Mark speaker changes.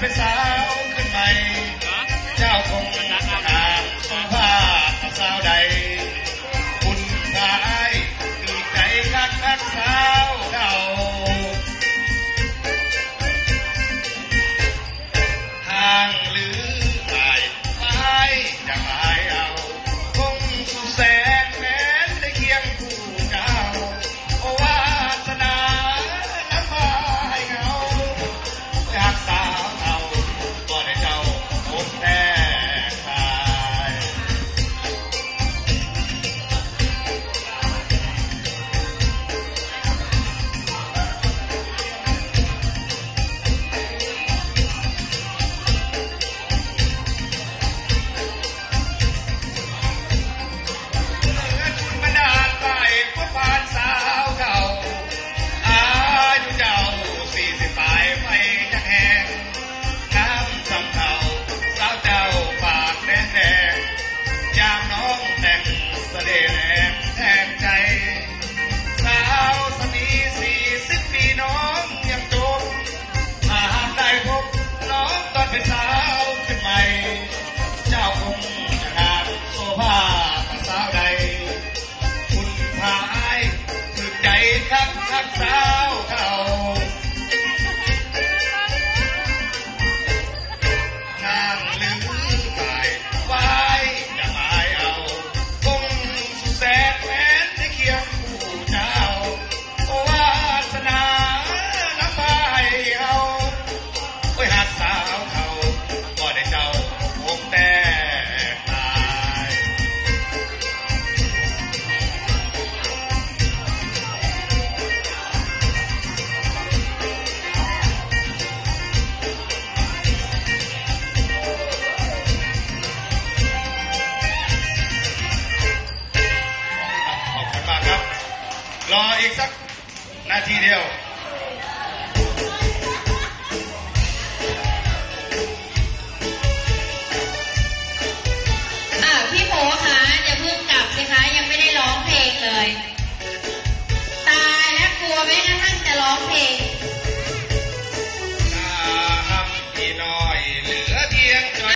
Speaker 1: เป็นสาวขึ้นใหม่เจ้าคงนักหนาสงวาสาวใด คุณสายมีใจนักรักษา สาวสันนิสีสิบีน้องยังจบหาได้พบน้องตอเป็นสาวขึ้นใม่ เจ้าคงจะนาโซภาสาวใด คุณพายคือใจคักทักสาวเก่า รออีกสักนาทีเดียว